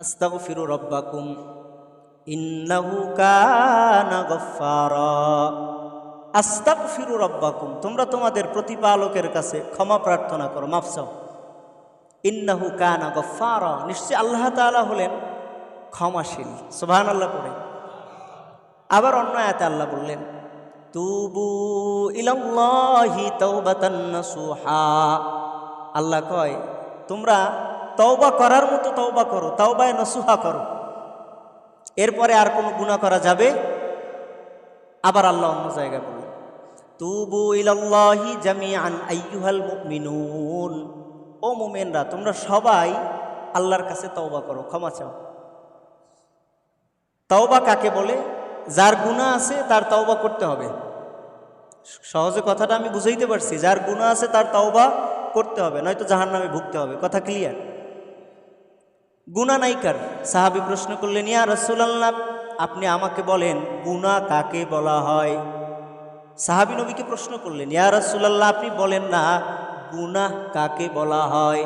আস্তাগফিরু রব্বাকুম, ইন্নাহু কানা গফফারা। আস্তাগফিরু রব্বাকুম, তোমরা তোমাদের প্রতিপালকের কাছে ক্ষমা প্রার্থনা করো, মাফ চাও। ইন্নাহু কানা গফফারা, নিশ্চয় আল্লাহ তাআলা হলেন ক্ষমাশীল, সুবহানাল্লাহ পড়ে। আবার অন্য আয়াতে আল্লাহ বললেন, তুবু ইলাল্লাহি তাওবাতান নাসুহা। আল্লাহ কয়, তোমরা তওবা করার মতো তওবা করো, তাওবায় নসুহা করো। এরপরে আর কোনো গুনাহ করা যাবে? আবার আল্লাহ অন্য জায়গায় বললেন তুবু ইলাল্লাহি জামিআন আইয়ুহাল মুমিনুন। ও মুমিনরা, তোমরা সবাই আল্লাহর কাছে তওবা করো, ক্ষমা চাও। তওবা কাকে বলে? যার গুণা আছে তার তওবা করতে হবে। সহজে কথাটা আমি বুঝাইতে পারছি, যার গুণা আছে তার তওবা করতে হবে, নয়তো জাহান নামে ভুগতে হবে। কথা ক্লিয়ার গুণা নাইকার সাহাবি প্রশ্ন করলেন, ইয়া রসুলাল্লাহ, আপনি আমাকে বলেন, গুণা কাকে বলা হয়? সাহাবি নবীকে প্রশ্ন করলেন, ইয়া রসুলাল্লাহ, আপনি বলেন না, গুণা কাকে বলা হয়?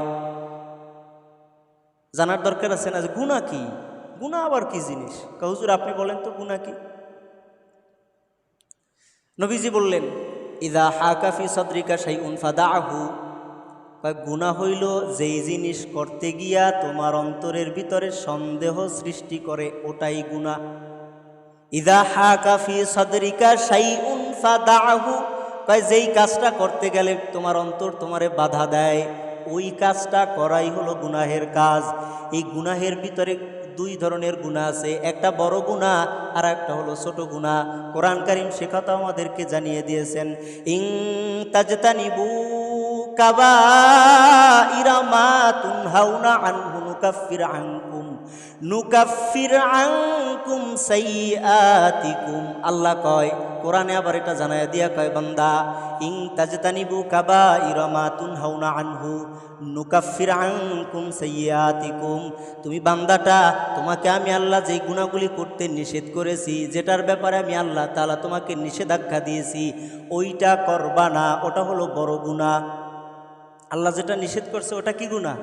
জানার দরকার আছে না যে গুণা কি? গুণা আবার কি জিনিস? কহুজুর আপনি বলেন তো গুণা কি? নবীজি বললেন, ইদা হাকাফি সদরিকা সাই উনফাদা আহু গুণা হইল, যেই জিনিস করতে গিয়া তোমার অন্তরের ভিতরে সন্দেহ সৃষ্টি করে, ওটাই গুণা ইদা হাকাফি সদরিকা সাই উনফাদা আহু কয়, যেই কাজটা করতে গেলে তোমার অন্তর তোমারে বাধা দেয়, ওই কাজটা করাই হলো গুনাহের কাজ। এই গুনাহের ভিতরে দুই ধরনের গুণা আছে, একটা বড় গুণা আর একটা হলো ছোট গুণা কোরআন কারিম সে কথা আমাদেরকে জানিয়ে দিয়েছেন ইং তাজতানিবু কাবা ইরামা তুনহাউনা আনহু নুকাফির আনকুম নুকাফির আনকুম সাইয়াতিকুম আল্লাহ কয়, কোরআনে আবার এটা জানায় দিয়া কয় বান্দা, ইং তাজতানিবু কাবা ইরামা তুনহাউনা আনহু নুকাফির আনকুম সাইয়াতিকুম তুমি বান্দাটা, তোমাকে আমি আল্লাহ যেই গুণাগুলি করতে নিষেধ করেছি, যেটার ব্যাপারে আমি আল্লাহ তাআলা তোমাকে নিষেধাজ্ঞা দিয়েছি, ওইটা করবা না, ওটা হলো বড় গুণা আল্লাহ যেটা নিষেধ করছে, ওটা কি গুণা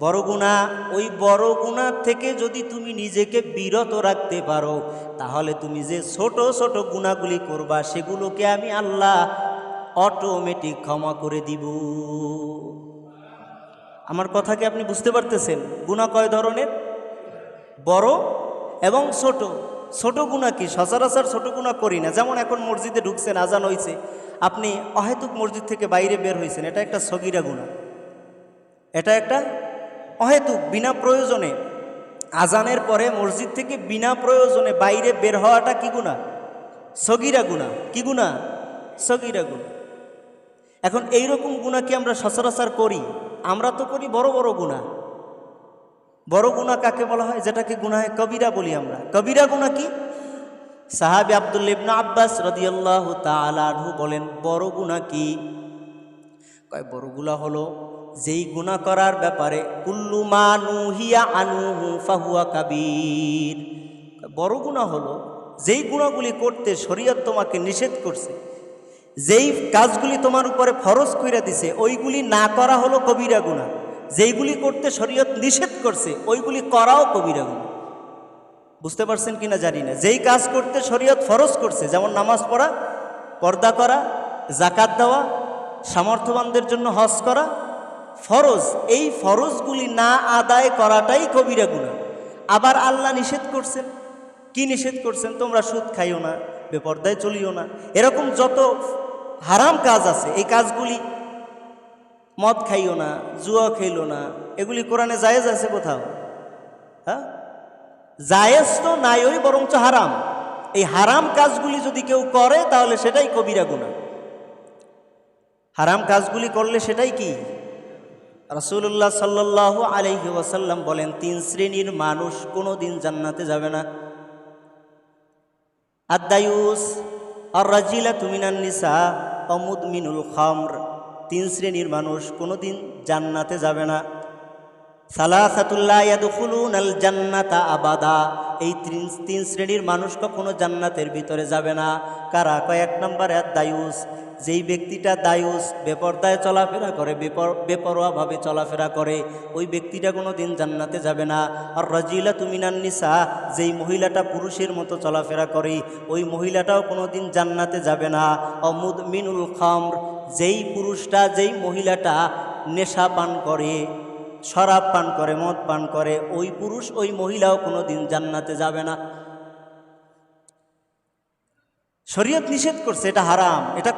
বড় গুণা ওই বড় গুণার থেকে যদি তুমি নিজেকে বিরত রাখতে পারো, তাহলে তুমি যে ছোট ছোট গুণাগুলি করবা, সেগুলোকে আমি আল্লাহ অটোমেটিক ক্ষমা করে দিব। আমার কথা কি আপনি বুঝতে পারতেছেন? গুণা কয় ধরনের? বড় এবং ছোট। ছোট গুণা কি? সচরাচর ছোট গুণা করি না। যেমন এখন মসজিদে ঢুকছেন, আজান হয়েছে আপনি অহেতুক মসজিদ থেকে বাইরে বের হয়েছেন, এটা একটা সগিরা গুণা। এটা একটা অহেতুক, বিনা প্রয়োজনে। আজানের পরে মসজিদ থেকে বিনা প্রয়োজনে বাইরে বের হওয়াটা কি গুণা? সগিরা গুণা। কি গুণা? সগিরা গুণা। এখন এই রকম গুণা কি আমরা সচরাচর করি? আমরা তো করি বড় বড় গুণা। বড় গুণা কাকে বলা হয়? যেটাকে গুনাহে কবিরা বলি আমরা। কবিরা গুণা কি? সাহাবি আব্দুল ইবনা আব্বাস রদিয়াল্লাহ তালু বলেন, বড় গুণা কি? কয়, বড় গুণা হলো যেই গুণা করার ব্যাপারে কুল্লু মানুহিয়া আনুহু ফাহুয়া কাবির। বড় গুণা হলো যেই গুণাগুলি করতে শরীয়ত তোমাকে নিষেধ করছে, যেই কাজগুলি তোমার উপরে ফরজ কইরা দিছে, ওইগুলি না করা হলো কবিরা গুণা যেইগুলি করতে শরীয়ত নিষেধ করছে, ওইগুলি করাও কবিরা গুণা বুঝতে পারছেন কিনা জানি না। যেই কাজ করতে শরীয়ত ফরজ করছে, যেমন নামাজ পড়া, পর্দা করা জাকাত দেওয়া, সামর্থ্যবানদের জন্য হজ করা, ফরজ। এই ফরজগুলি না আদায় করাটাই কবিরা গুণা। আবার আল্লাহ নিষেধ করছেন। কি নিষেধ করছেন? তোমরা সুদ খাইও না, বেপর্দায় চলিও না। এরকম যত হারাম কাজ আছে, এই কাজগুলি মদ খাইও না, জুয়া খাইলো না, এগুলি কোরআনে জায়েজ আছে কোথাও? হ্যাঁ? জায়েজ তো নাই ওই বরঞ্চ হারাম। এই হারাম কাজগুলি যদি কেউ করে, তাহলে সেটাই কবিরা গুণা হারাম কাজগুলি করলে সেটাই কি? রসুল্লাহ সাল্লাহ আলহি ওয়াসাল্লাম বলেন, তিন শ্রেণির মানুষ কোনো দিন জান্নাতে যাবে না। আদায়ুস আর রাজিলা তুমিনান নিসা, অমুদমিনুল খামর। তিন শ্রেণির মানুষ কোনো দিন জান্নাতে যাবে না। সালাসাতুল্লাহ ইয়াদখুলুন আল জান্নাতা আবাদা। এই তিন তিন শ্রেণির মানুষ কখনো জান্নাতের ভিতরে যাবে না। কারা? কয়েক নম্বর এক দায়ুস। যেই ব্যক্তিটা দায়ুস, বেপরদায় চলাফেরা করে, বেপর, বেপরোয়াভাবে চলাফেরা করে, ওই ব্যক্তিটা কোনো দিন জান্নাতে যাবে না। আর রাজিলা তুমিনান নিসা, যেই মহিলাটা পুরুষের মতো চলাফেরা করে, ওই মহিলাটাও কোনো দিন জান্নাতে যাবে না। অমুদ মিনুল খামর, যেই পুরুষটা, যেই মহিলাটা নেশা পান করে শরাব পান করে, মদ পান করে, ওই পুরুষ, ওই মহিলাও কোনো দিন জান্নাতে যাবে না। শরীয়ত নিষেধ করছে, এটা হারাম, এটা